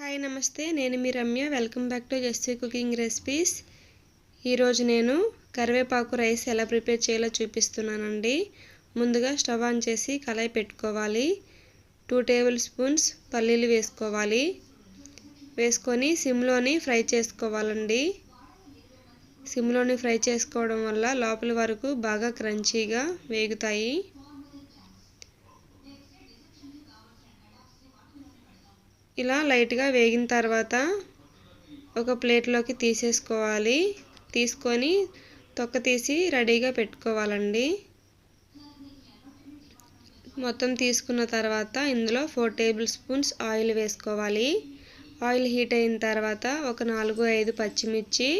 Hi నమస్తే. నేను మీ Ramya. Welcome back to Jasvi cooking recipes. ఈరోజు నేను కరివేపాకు రైస్ ఎలా ప్రిపేర్ చేయాలో చూపిస్తున్నానండి. ముందుగా స్టవ్ ఆన్ చేసి కళాయి పెట్టుకోవాలి. టూ టేబుల్ స్పూన్స్ పల్లీలు వేసుకోవాలి. వేసుకొని సిమ్లోని ఫ్రై చేసుకోవాలండి. సిమ్లోని ఫ్రై చేసుకోవడం వల్ల లోపల వరకు బాగా క్రంచీగా వేగుతాయి. ఇలా లైట్గా వేగిన తర్వాత ఒక ప్లేట్లోకి తీసేసుకోవాలి. తీసుకొని తొక్క తీసి రెడీగా పెట్టుకోవాలండి. మొత్తం తీసుకున్న తర్వాత ఇందులో ఫోర్ టేబుల్ స్పూన్స్ ఆయిల్ వేసుకోవాలి. ఆయిల్ హీట్ అయిన తర్వాత ఒక నాలుగు ఐదు పచ్చిమిర్చి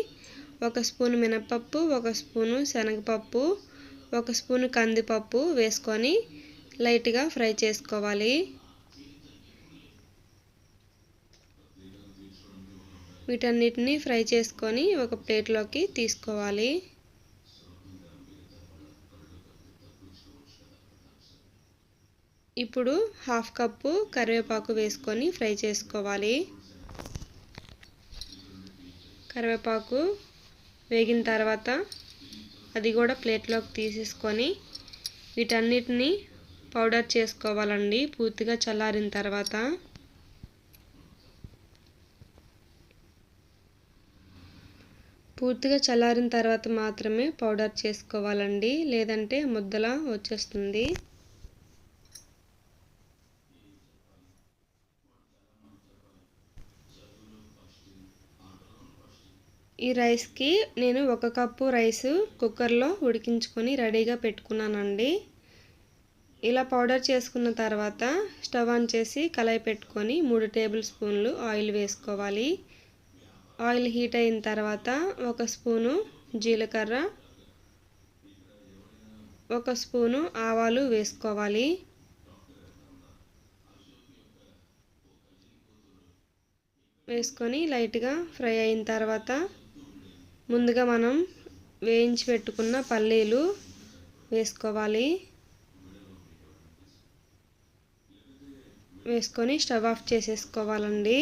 ఒక స్పూన్ మినపప్పు ఒక స్పూను శనగపప్పు ఒక స్పూను కందిపప్పు వేసుకొని లైట్గా ఫ్రై చేసుకోవాలి. వీటన్నిటిని ఫ్రై చేసుకొని ఒక ప్లేట్లోకి తీసుకోవాలి. ఇప్పుడు హాఫ్ కప్పు కరివేపాకు వేసుకొని ఫ్రై చేసుకోవాలి. కరివేపాకు వేగిన తర్వాత అది కూడా ప్లేట్లోకి తీసేసుకొని వీటన్నిటిని పౌడర్ చేసుకోవాలండి పూర్తిగా చల్లారిన తర్వాత. పూర్తిగా చల్లారిన తర్వాత మాత్రమే పౌడర్ చేసుకోవాలండి. లేదంటే ముద్దలా వచ్చేస్తుంది. ఈ రైస్కి నేను ఒక కప్పు రైస్ కుక్కర్లో ఉడికించుకొని రెడీగా పెట్టుకున్నానండి. ఇలా పౌడర్ చేసుకున్న తర్వాత స్టవ్ ఆన్ చేసి కళాయి పెట్టుకొని మూడు టేబుల్ స్పూన్లు ఆయిల్ వేసుకోవాలి. ఆయిల్ హీట్ అయిన తర్వాత ఒక స్పూను జీలకర్ర ఒక స్పూను ఆవాలు వేసుకోవాలి. వేసుకొని లైట్గా ఫ్రై అయిన తర్వాత ముందుగా మనం వేయించి పెట్టుకున్న పల్లీలు వేసుకోవాలి. వేసుకొని స్టవ్ ఆఫ్ చేసేసుకోవాలండి.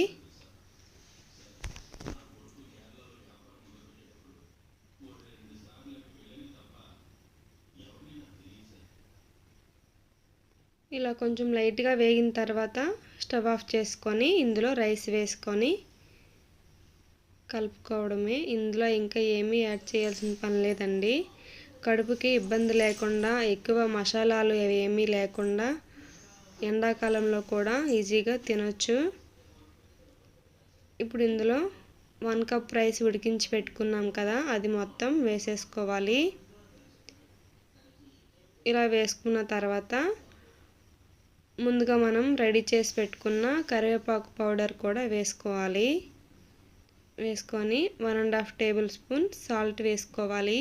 ఇలా కొంచెం లైట్గా వేగిన తర్వాత స్టవ్ ఆఫ్ చేసుకొని ఇందులో రైస్ వేసుకొని కలుపుకోవడమే. ఇందులో ఇంకా ఏమీ యాడ్ చేయాల్సిన పని లేదండి. కడుపుకి ఇబ్బంది లేకుండా ఎక్కువ మసాలాలు ఏమీ లేకుండా ఎండాకాలంలో కూడా ఈజీగా తినొచ్చు. ఇప్పుడు ఇందులో వన్ కప్ రైస్ ఉడికించి పెట్టుకున్నాం కదా అది మొత్తం వేసేసుకోవాలి. ఇలా వేసుకున్న తర్వాత ముందుగా మనం రెడీ చేసి పెట్టుకున్న కరివేపాకు పౌడర్ కూడా వేసుకోవాలి. వేసుకొని one and half tablespoon salt వేసుకోవాలి.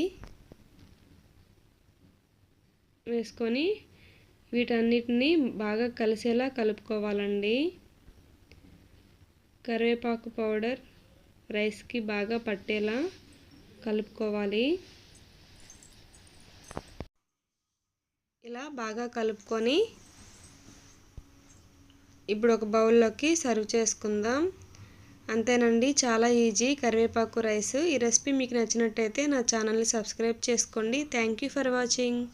వేసుకొని వీటన్నిటిని బాగా కలిసేలా కలుపుకోవాలండి. కరివేపాకు పౌడర్ రైస్కి బాగా పట్టేలా కలుపుకోవాలి. ఇలా బాగా కలుపుకొని ఇప్పుడు ఒక బౌల్లోకి సర్వ్ చేసుకుందాం. అంతేనండి చాలా ఈజీ. కరివేపాకు రైస్. ఈ రెసిపీ మీకు నచ్చినట్టయితే నా ఛానల్ని సబ్స్క్రైబ్ చేసుకోండి. Thank you for watching.